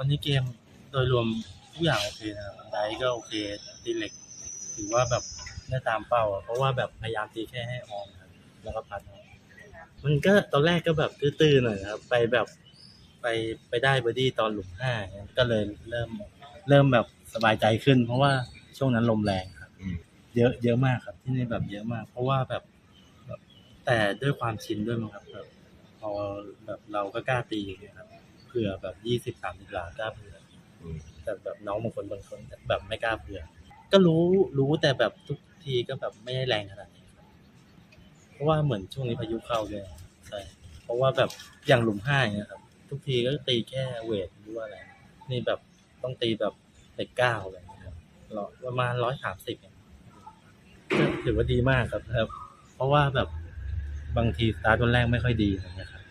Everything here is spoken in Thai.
วันนี้เกมโดยรวมทุกอย่างโอเคนะครับไดก็โอเคตีเหล็ก ถือว่าแบบได้ตามเป้าอะเพราะว่าแบบพยายามตีแค่ให้ออกครับแล้วก็พัดเอามันก็ตอนแรกก็แบบตื้อๆหน่อยนะครับ ไปแบบไปไปได้เบอร์ดี้ตอนหลุมห้าเนี่ยก็เลยเริ่มเริ่มแบบสบายใจขึ้น เพราะว่าช่วงนั้นลมแรงครับ อืม เยอะเยอะมากครับ ที่นี่แบบเยอะมาก เพราะว่าแบบแบบแต่ด้วยความชินด้วยมั้งครับแบบพอแบบเราก็กล้าตีอย่างเงี้ยครับเผื่อแบบยี่สิบสามสิบหลากล้าเผื่ออืมแต่แบบน้องบางคนบางคนแบบไม่กล้าเผื่อ ก็รู้รู้แต่แบบทุกทีก็แบบไม่ได้แรงขนาดนี้ครับเพราะว่าเหมือนช่วงนี้พายุเข้าด้วยใช่เพราะว่าแบบอย่างหลุมห้าอย่างเงี้ยครับ ทุกทีก็ตีแค่เวทหรือว่าอะไรนี่แบบต้องตีแบบเหล็กเก้าอะไรอย่างเงี้ยครับร้อยประมาณร้อยสามสิบก็ถือว่าดีมากครับครับ เพราะว่าแบบบางทีสตาร์ทวันแรกไม่ค่อยดีนะครับ